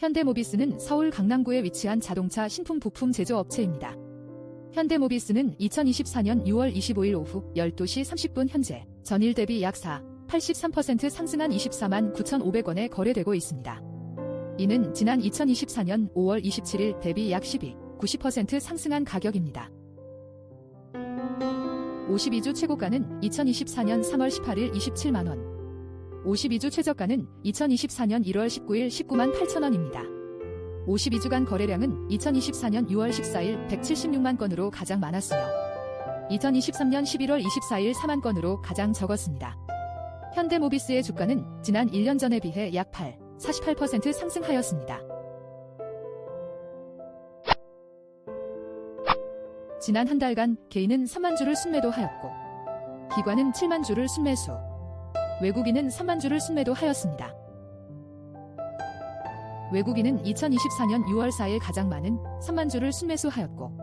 현대모비스는 서울 강남구에 위치한 자동차 신품 부품 제조업체입니다. 현대모비스는 2024년 6월 25일 오후 12시 30분 현재 전일 대비 약 4, 83% 상승한 24만 9,500원에 거래되고 있습니다. 이는 지난 2024년 5월 27일 대비 약 12, 90% 상승한 가격입니다. 52주 최고가는 2024년 3월 18일 27만원, 52주 최저가는 2024년 1월 19일 19만 8천원입니다. 52주간 거래량은 2024년 6월 14일 176만 건으로 가장 많았으며 2023년 11월 24일 4만 건으로 가장 적었습니다. 현대모비스의 주가는 지난 1년 전에 비해 약 8, 48% 상승하였습니다. 지난 한 달간 개인은 3만 주를 순매도하였고 기관은 7만 주를 순매수, 외국인은 3만 주를 순매도하였습니다. 외국인은 2024년 6월 4일 가장 많은 3만 주를 순매수하였고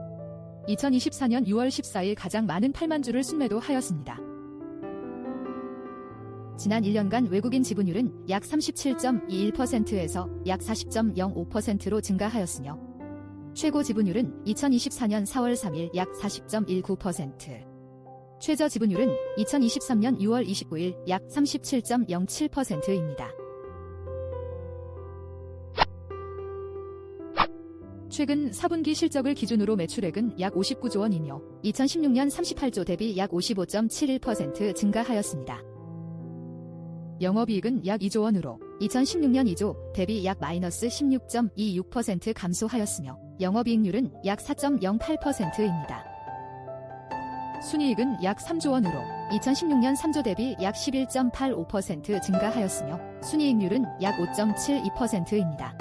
2024년 6월 14일 가장 많은 8만 주를 순매도하였습니다. 지난 1년간 외국인 지분율은 약 37.21%에서 약 40.05%로 증가하였으며 최고 지분율은 2024년 4월 3일 약 40.19%, 최저 지분율은 2023년 6월 29일 약 37.07%입니다. 최근 4분기 실적을 기준으로 매출액은 약 59조 원이며 2016년 38조 대비 약 55.71% 증가하였습니다. 영업이익은 약 2조 원으로 2016년 2조 대비 약 마이너스 16.26% 감소하였으며 영업이익률은 약 4.08%입니다. 순이익은 약 3조 원으로 2016년 3조 대비 약 11.85% 증가하였으며 순이익률은 약 5.72%입니다.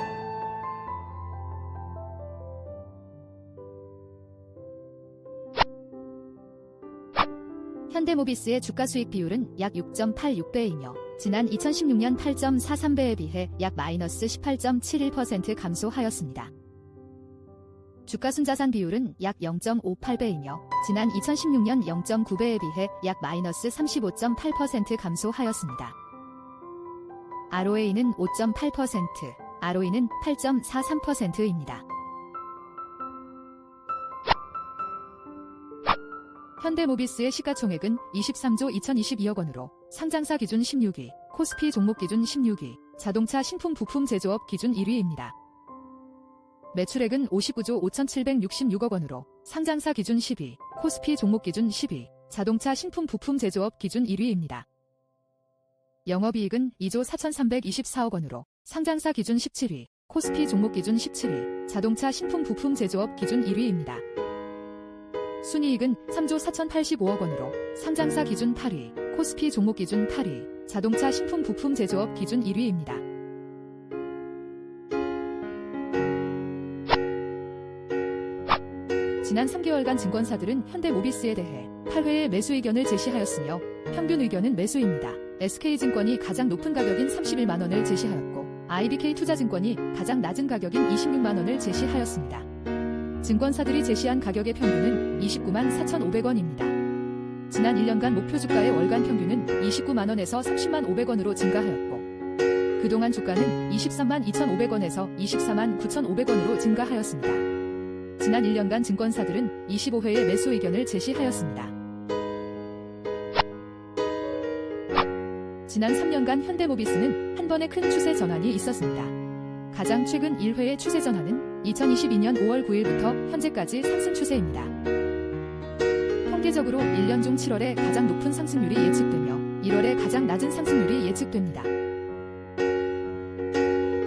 현대모비스의 주가 수익 비율은 약 6.86배이며 지난 2016년 8.43배에 비해 약 마이너스 18.71% 감소하였습니다. 주가 순자산 비율은 약 0.58배이며 지난 2016년 0.9배에 비해 약 마이너스 35.8% 감소하였습니다. ROA는 5.8%, ROE는 8.43%입니다. 현대모비스의 시가총액은 23조 2022억 원으로 상장사 기준 16위, 코스피 종목 기준 16위, 자동차 신품 부품 제조업 기준 1위입니다. 매출액은 59조 5,766억 원으로 상장사 기준 10위, 코스피 종목 기준 10위, 자동차 신품 부품 제조업 기준 1위입니다. 영업이익은 2조 4,324억 원으로 상장사 기준 17위, 코스피 종목 기준 17위, 자동차 신품 부품 제조업 기준 1위입니다. 순이익은 3조 4,085억 원으로 상장사 기준 8위, 코스피 종목 기준 8위, 자동차 신품 부품 제조업 기준 1위입니다. 지난 3개월간 증권사들은 현대모비스에 대해 8회의 매수 의견을 제시하였으며 평균 의견은 매수입니다. SK증권이 가장 높은 가격인 31만원을 제시하였고 IBK 투자증권이 가장 낮은 가격인 26만원을 제시하였습니다. 증권사들이 제시한 가격의 평균은 29만 4,500원입니다. 지난 1년간 목표 주가의 월간 평균은 29만원에서 30만 500원으로 증가하였고 그동안 주가는 23만 2,500원에서 24만 9,500원으로 증가하였습니다. 지난 1년간 증권사들은 25회의 매수 의견을 제시하였습니다. 지난 3년간 현대모비스는 한 번의 큰 추세 전환이 있었습니다. 가장 최근 1회의 추세 전환은 2022년 5월 9일부터 현재까지 상승 추세입니다. 통계적으로 1년 중 7월에 가장 높은 상승률이 예측되며 1월에 가장 낮은 상승률이 예측됩니다.